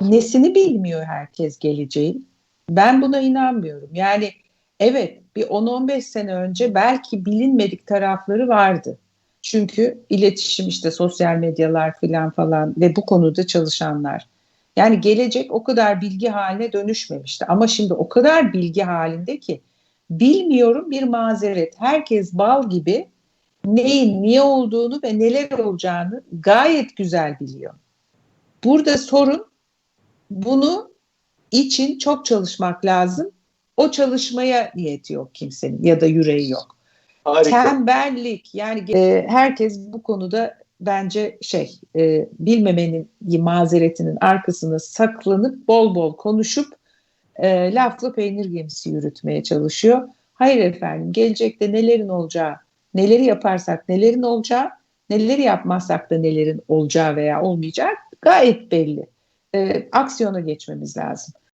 Nesini bilmiyor herkes geleceğin? Ben buna inanmıyorum. Yani evet bir 10-15 sene önce belki bilinmedik tarafları vardı. Çünkü iletişim işte sosyal medyalar filan falan ve bu konuda çalışanlar. Yani gelecek o kadar bilgi haline dönüşmemişti. Ama şimdi o kadar bilgi halinde ki bilmiyorum bir mazeret. Herkes bal gibi neyin niye olduğunu ve neler olacağını gayet güzel biliyor. Burada sorun bunu için çok çalışmak lazım. O çalışmaya niyeti yok kimsenin ya da yüreği yok. Harika. Tembellik yani e, herkes bu konuda bence şey e, bilmemenin mazeretinin arkasına saklanıp bol bol konuşup e, laflı peynir gemisi yürütmeye çalışıyor. Hayır efendim gelecekte nelerin olacağı, neleri yaparsak nelerin olacağı, neleri yapmazsak da nelerin olacağı veya olmayacağı gayet belli. E, aksiyona geçmemiz lazım.